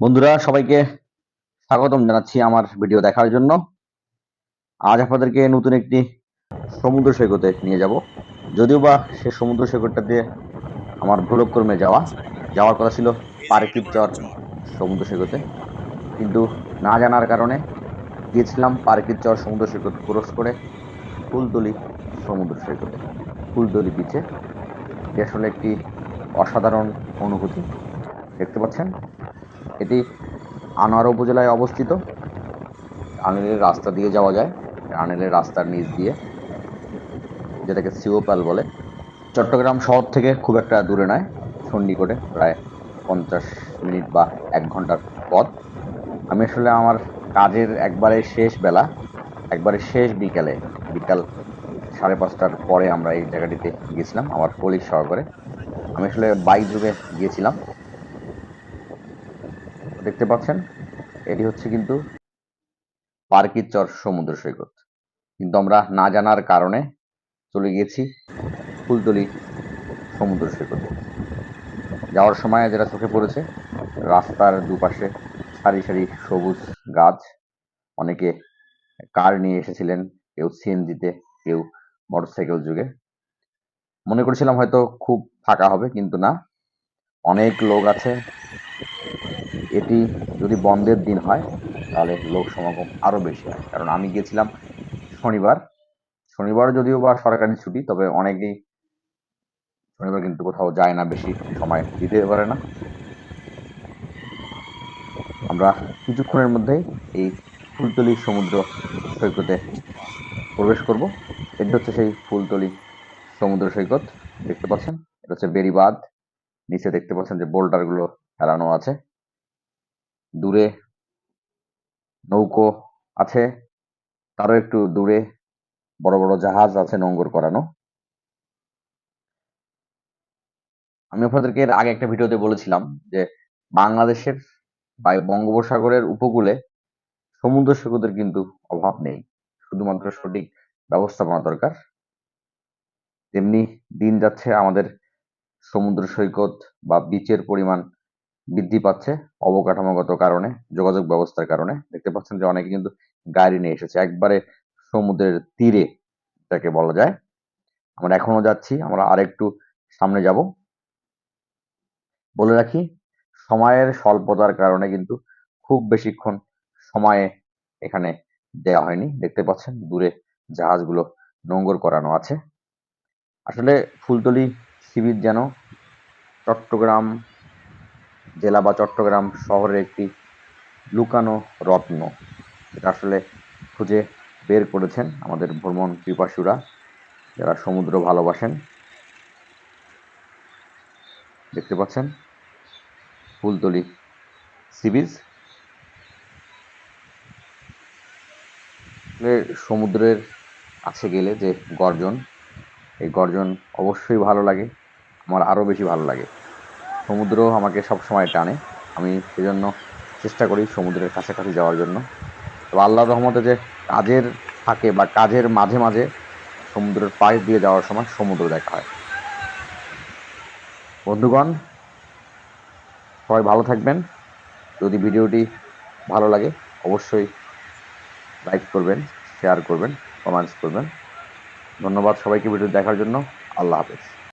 বন্ধুরা, সবাইকে স্বাগতম জানাচ্ছি আমার ভিডিও দেখার জন্য। আজ আপনাদেরকে নতুন একটি সমুদ্র সৈকতে নিয়ে যাব। যদিও বা সে সমুদ্র সৈকতটা দিয়ে আমার ভ্রমণক্রমে যাওয়া, যাওয়ার কথা ছিল পার্কির চর সমুদ্র সৈকতে। কিন্তু না জানার কারণে গিয়েছিলাম পার্কির চর সমুদ্র সৈকত ক্রস করে ফুলতলি সমুদ্র সৈকতে, ফুলতলি বিচে আসলে একটি অসাধারণ অনুভূতি। দেখতে পাচ্ছেন? আনোয়ারা উপজেলায় অবস্থিত। আনেলের রাস্তা দিয়ে যাওয়া যায়। আনেলের রাস্তার নিচ দিয়ে, যেটাকে সিওপাল বলে। চট্টগ্রাম শহর থেকে খুব একটা দূরে নয় চণ্ডীগড়ে প্রায় পঞ্চাশ মিনিট বা এক ঘণ্টার পথ। আমি আসলে আমার কাজের একবারে শেষ বেলা, একবারে শেষ বিকালে, বিকাল সাড়ে পাঁচটার পরে আমরা এই জায়গাটিতে গিয়েছিলাম, আমার কলিগ সহকারে। আমি আসলে বাইক যুগে গিয়েছিলাম। দেখতে পাচ্ছেন, এটি হচ্ছে কিন্তু পার্কির চর সমুদ্র সৈকত। কিন্তু আমরা না জানার কারণে চলে গিয়েছি ফুলতলি সমুদ্র সৈকতে। যাওয়ার সময় যেটা চোখে পড়েছে, রাস্তার দুপাশে সারি সারি সবুজ গাছ। অনেকে কার নিয়ে এসেছিলেন, কেউ সিএনজিতে, কেউ মোটরসাইকেল যুগে। মনে করেছিলাম হয়তো খুব ফাঁকা হবে, কিন্তু না। অনেক লোক আছে এটি যদি বন্ধের দিন হয়, তাহলে লোক সমাগম আরও বেশি হয়। কারণ আমি গিয়েছিলাম শনিবার। শনিবার যদিও বা সরকারি ছুটি, তবে অনেকেই শনিবার কিন্তু কোথাও যায় না, বেশি সময় দিতে পারে না। আমরা কিছুক্ষণের মধ্যেই এই ফুলতলি সমুদ্র সৈকতে প্রবেশ করব। এটি হচ্ছে সেই ফুলতলি সমুদ্র সৈকত, দেখতে পাচ্ছেন? এটা হচ্ছে বেরিবাদ নিচে দেখতে পাচ্ছেন যে বোল্ডারগুলো ফেলানো আছে। দূরে নৌকো আছে। তারও একটু দূরে বড় বড় জাহাজ আছে নোঙ্গর করানো। আমি আপনাদেরকে এর আগে একটা ভিডিওতে বলেছিলাম যে বাংলাদেশের বা বঙ্গোপসাগরের উপকূলে সমুদ্র সৈকতের কিন্তু অভাব নেই। শুধুমাত্র সঠিক ব্যবস্থাপনা দরকার। তেমনি দিন যাচ্ছে আমাদের সমুদ্র সৈকত বা বিচের পরিমাণ বৃদ্ধি পাচ্ছে অবকাঠামোগত কারণে, যোগাযোগ ব্যবস্থার কারণে। দেখতে পাচ্ছেন যে অনেকে কিন্তু গাড়ি নিয়ে এসেছে। একবারে সমুদ্রের তীরে যাকে বলা যায়। আমরা এখনও যাচ্ছি, আমরা আরেকটু সামনে যাব। বলে রাখি, সময়ের স্বল্পতার কারণে কিন্তু খুব বেশিক্ষণ সময়ে এখানে দেওয়া হয়নি। দেখতে পাচ্ছেন, দূরে জাহাজগুলো নোঙ্গর করানো আছে। আসলে ফুলতলি শিবির যেন চট্টগ্রাম জেলা বা চট্টগ্রাম শহরের একটি লুকানো রত্ন। এটা আসলে খুঁজে বের করেছেন আমাদের ভ্রমণ পিপাসুরা, যারা সমুদ্র ভালোবাসেন। দেখতে পাচ্ছেন? ফুলতলি সি বিচ সমুদ্রের কাছে গেলে যে গর্জন, এই গর্জন অবশ্যই ভালো লাগে, আমার আরও বেশি ভালো লাগে। সমুদ্র আমাকে সব সময় টানে। আমি সেজন্য চেষ্টা করি সমুদ্রের কাছাকাছি যাওয়ার জন্য। তো আল্লাহ রহমতে যে কাজের থাকে বা কাজের মাঝে মাঝে সমুদ্রের পাশ দিয়ে যাওয়ার সময় সমুদ্র দেখা হয়। বন্ধুগণ, সবাই ভালো থাকবেন। যদি ভিডিওটি ভালো লাগে, অবশ্যই লাইক করবেন, শেয়ার করবেন, কমেন্টস করবেন। ধন্যবাদ সবাইকে ভিডিও দেখার জন্য। আল্লাহ হাফেজ।